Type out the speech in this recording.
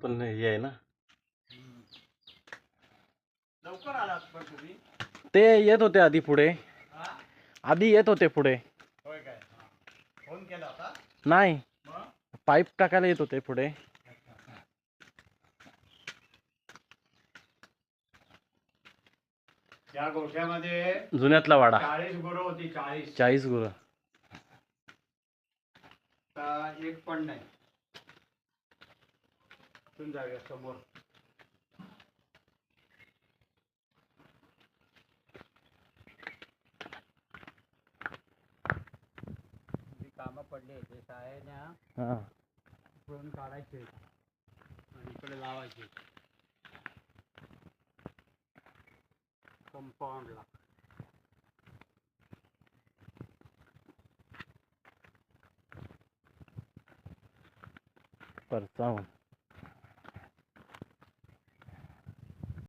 पण हे आहे ना. लवकर आलात पण तुम्ही. ते येत होते आधी पुढे. हा? आधी येत होते पुढे. होय काय? फोन केला होता? नाही. मग? पाईप टाकायला येत होते पुढे. त्या गोठ्यामध्ये जुन्यातला वाडा. चाळीस गुरं होती चाळीस. चाळीस गुरं. आता एक पण नाही. इथून जाऊया समोर. जी कामं पडली साहेबने हा इकडून काढायचे आणि इकडे लावायचे कंपाऊंडला परचावून